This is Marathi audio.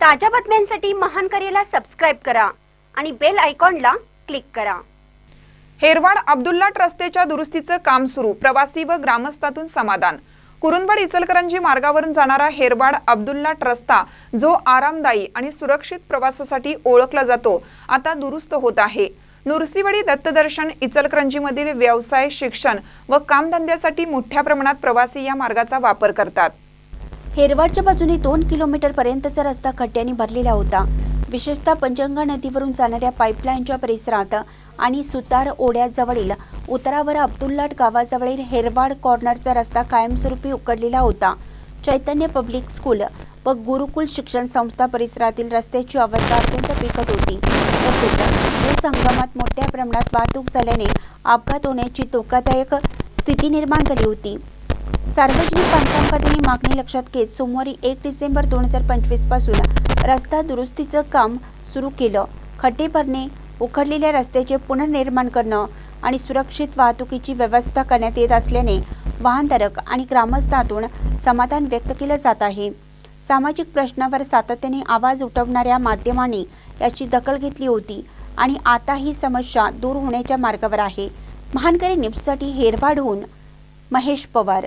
ताज्या बातम्यांसाठी महान करेला सबस्क्राईब करा आणि बेल आयकॉनला क्लिक करा. हेरवाड अब्दुल्लाट रस्त्याच्या दुरुस्तीचं काम सुरू प्रवासी व ग्रामस्थातून समाधान. कुरुंदवाड इचलकरंजी मार्गावरून जाणारा हेरवाड अब्दुल्लाट रस्ता जो आरामदायी आणि सुरक्षित प्रवासासाठी ओळखला जातो आता दुरुस्त होत आहे. नुरसीवाडी दत्तदर्शन इचलकरंजीमधील व्यवसाय शिक्षण व कामधंद्यासाठी मोठ्या प्रमाणात प्रवासी या मार्गाचा वापर करतात. हेरवाडच्या बाजूने दोन किलोमीटर पर्यंतचा रस्ता खड्ड्यांनी भरलेला होता. विशेषतः पंचगंगा नदीवरून जाणाऱ्या पाईपलाईनच्या परिसरात आणि सुतार ओढ्याजवळील उतारावर अब्दुल्लाट गावाजवळील हेरवाड कॉर्नरचा रस्ता कायमस्वरूपी उकडलेला होता. चैतन्य पब्लिक स्कूल व गुरुकुल शिक्षण संस्था परिसरातील रस्त्याची अवस्था अत्यंत बिकट होती. तसेच ऊस हंगामात मोठ्या प्रमाणात वाहतूक झाल्याने अपघात होण्याची धोकादायक स्थिती निर्माण झाली होती. सार्वजनिक बांधकाम खात्याने मागणी लक्षात घेत सोमवारी एक डिसेंबर दोन हजार पंचवीसपासून रस्ता दुरुस्तीचं काम सुरू केलं. खड्डे भरणे उखडलेल्या रस्त्याचे पुनर्निर्माण करणं आणि सुरक्षित वाहतुकीची व्यवस्था करण्यात येत असल्याने वाहनधारक आणि ग्रामस्थातून समाधान व्यक्त केलं जात आहे. सामाजिक प्रश्नावर सातत्याने आवाज उठवणाऱ्या माध्यमांनी याची दखल घेतली होती आणि आता ही समस्या दूर होण्याच्या मार्गावर आहे. महानकरी न्यूजसाठी हेरवाडहून महेश पवार.